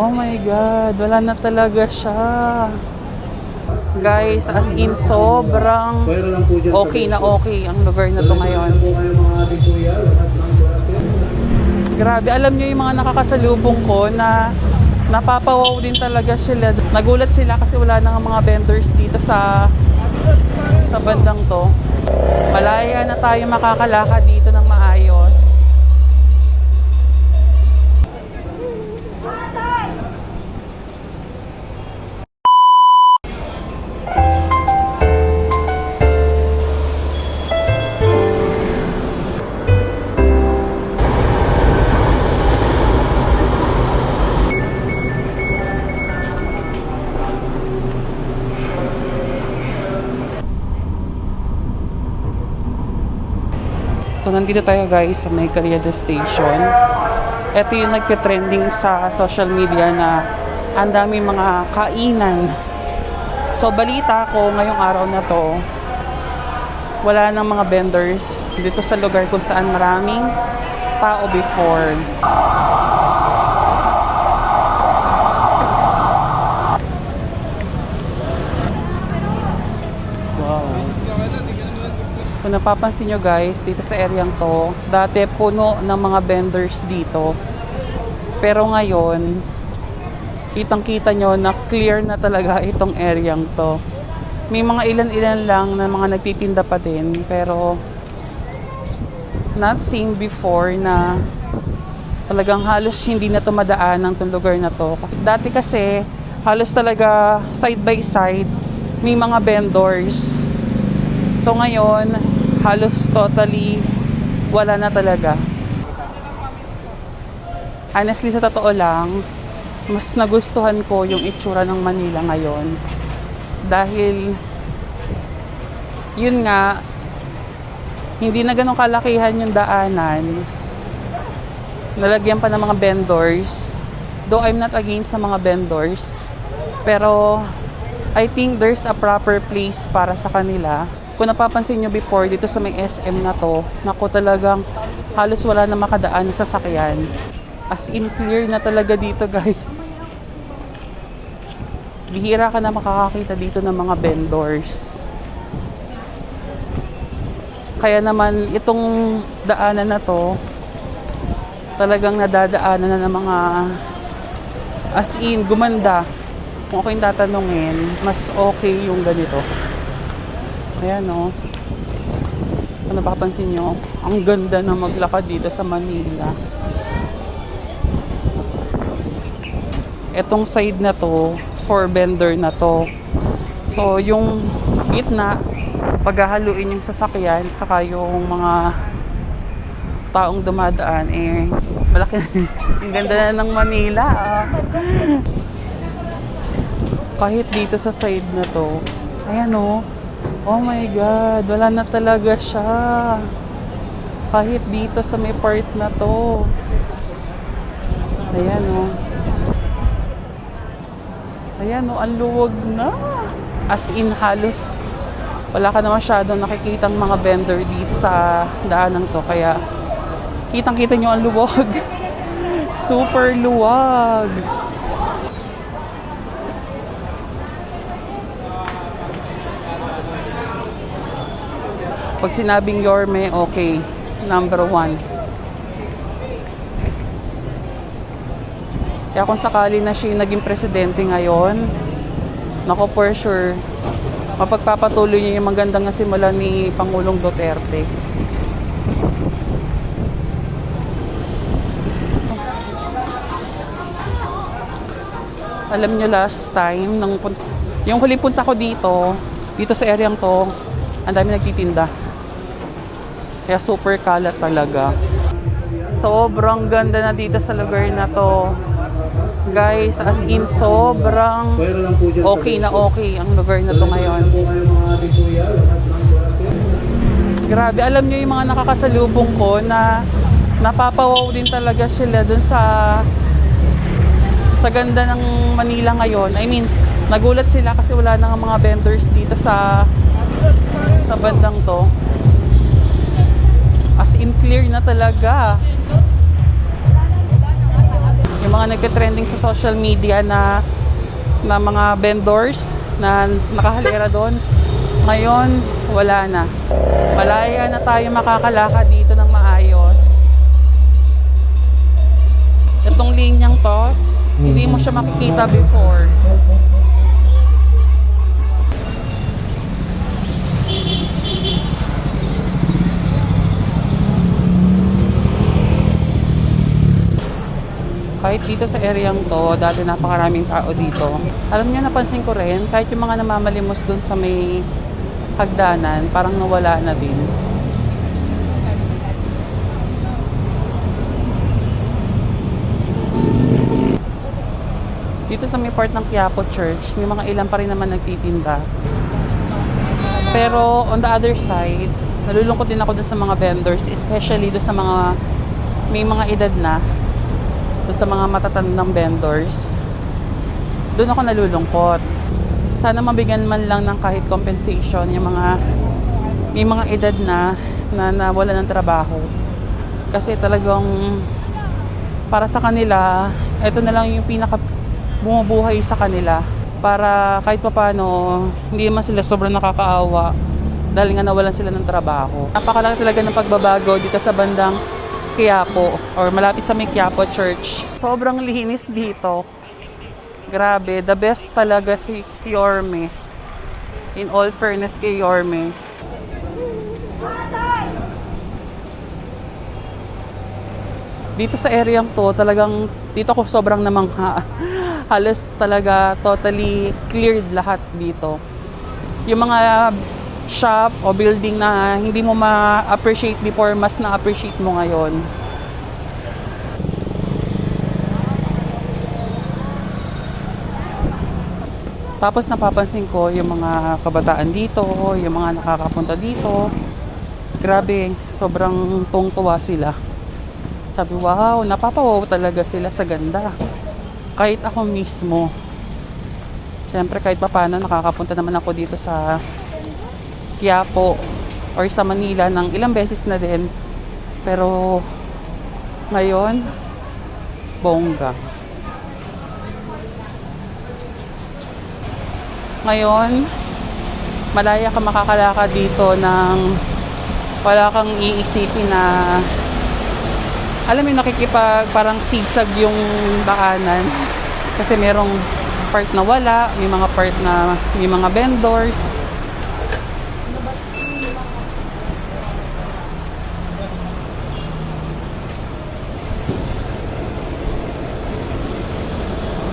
Oh my God, wala na talaga siya. Guys, as in sobrang okay na okay ang lugar na to ngayon. Grabe, alam nyo yung mga nakakasalubong ko na napapawaw din talaga sila. Nagulat sila kasi wala na nga mga vendors dito sa sa bandang to. Malaya na tayo makakalakad dito ng nandito tayo guys sa may Cariada Station. Ito yung nagka-trending sa social media na ang dami mga kainan. So balita ko ngayong araw na to, wala nang mga vendors dito sa lugar kung saan maraming tao before. Wow. Kung napapansin nyo guys, dito sa areang to, dati puno ng mga vendors dito. Pero ngayon, kitang-kita nyo na clear na talaga itong areang to. May mga ilan-ilan lang na mga nagtitinda pa din, pero not seen before na talagang halos hindi na tumadaan ng tong lugar na to. Dati kasi, halos talaga side by side, may mga vendors. So ngayon, halos totally wala na talaga. Honestly, sa totoo lang, mas nagustuhan ko yung itsura ng Manila ngayon. Dahil, yun nga, hindi na ganun kalakihan yung daanan. Nalagyan pa ng mga vendors. Though I'm not against sa mga vendors. Pero, I think there's a proper place para sa kanila. Kung napapansin nyo before, dito sa may SM na to, naku talagang halos wala na makadaan na sasakyan. As in clear na talaga dito guys. Bihira ka na makakakita dito ng mga vendors. Kaya naman itong daanan na to, talagang nadadaanan na ng mga as in gumanda. Kung ako yung tatanungin, mas okay yung ganito. Ayan o. Kung napapansin nyo, ang ganda na maglakad dito sa Manila. Etong side na to, for vendor na to. So, yung gitna, paghahaluin yung sasakyan, saka yung mga taong dumadaan, eh, malaki ang ganda na ng Manila. Ah. Kahit dito sa side na to, ayan o, oh my God, wala na talaga siya. Kahit dito sa may part na to. Ayan o. Ayan o, ang luwag na. As in halos wala ka na masyadong nakikitang mga vendor dito sa daanan to. Kaya kitang-kita nyo ang luwag. Super luwag. Pag sinabing Yorme, okay. Number one. Kaya kung sakali na siya naging presidente ngayon, nako for sure, mapagpapatuloy niya yung magandang simula ni Pangulong Duterte. Alam nyo last time, pun- yung huling punta ko dito, dito sa areang to, ang dami nagtitinda. Kaya super kalat talaga. Sobrang ganda na dito sa lugar na to. Guys, as in sobrang okay na okay ang lugar na to ngayon. Grabe, alam nyo yung mga nakakasalubong ko na napapawaw din talaga sila dun sa sa ganda ng Manila ngayon. I mean, nagulat sila kasi wala na nga mga vendors dito sa sa bandang to. As in clear na talaga. Yung mga nagka-trending sa social media na na mga vendors na nakahalera doon. Ngayon, wala na. Malaya na tayo makakalakad dito ng maayos. Itong linyang to, hindi mo siya makikita before. Kahit dito sa areang to, dati napakaraming tao dito. Alam niyo, napansin ko rin, kahit yung mga namamalimos dun sa may hagdanan, parang nawala na din. Dito sa may part ng Quiapo Church, may mga ilan pa rin naman nagtitinda. Pero on the other side, nalulungkot din ako dun sa mga vendors, especially dun sa mga may mga edad na sa mga matatandang vendors, doon ako nalulungkot. Sana mabigyan man lang ng kahit compensation yung mga may mga edad na na nawala ng trabaho. Kasi talagang para sa kanila, ito na lang yung pinaka bumubuhay sa kanila para kahit papano hindi naman sila sobrang nakakaawa dahil nga nawalan sila ng trabaho. Napakalaki talaga ng pagbabago dito sa bandang Quiapo or malapit sa may Quiapo Church. Sobrang linis dito. Grabe, the best talaga si Yorme. In all fairness kay Yorme. Dito sa area to, talagang dito ko sobrang namangha. Halos talaga totally cleared lahat dito. Yung mga shop o building na hindi mo ma-appreciate before, mas na-appreciate mo ngayon. Tapos napapansin ko yung mga kabataan dito, yung mga nakakapunta dito. Grabe, sobrang tungtuwa sila. Sabi, wow, napapawaw talaga sila sa ganda. Kahit ako mismo. Siyempre, kahit papano, nakakapunta naman ako dito sa Quiapo or sa Manila ng ilang beses na din. Pero ngayon, bongga. Ngayon, malaya ka makakalakad dito ng wala kang iisipin na alam mo nakikipag parang sigsag yung daanan kasi merong part na wala, may mga part na may mga vendors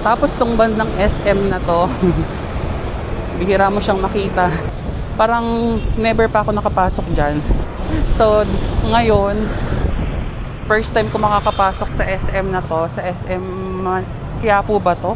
Tapos tong bandang SM na to, bihira mo siyang makita. Parang never pa ako nakapasok dyan. So, ngayon, first time ko makakapasok sa SM na to, sa SM Quiapo ba to?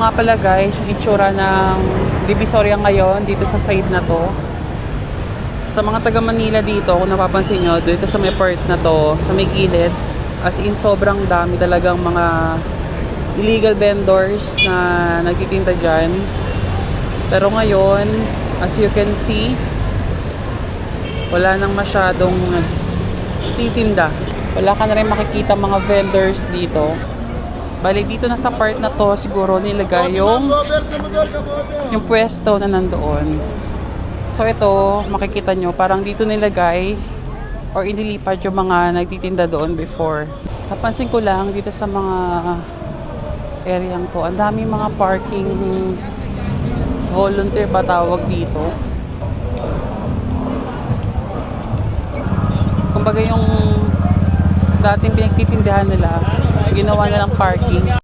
Nga pala guys, yung itsura ng Divisoria ngayon dito sa side na to. Sa mga taga Manila dito, kung napapansin nyo, dito sa may part na to, sa may gilid, as in sobrang dami talagang mga illegal vendors na nagtitinda dyan. Pero ngayon, as you can see, wala nang masyadong titinda. Wala ka na rin makikita mga vendors dito. Bali, dito na sa part na to, siguro nilagay yung, yung pwesto na nandoon. So ito, makikita nyo, parang dito nilagay or inilipad yung mga nagtitinda doon before. Napansin ko lang dito sa mga areang to, ang daming mga parking volunteer ba tawag dito. Kumbaga yung dating pinagtitindahan nila, ginawa nilang parking.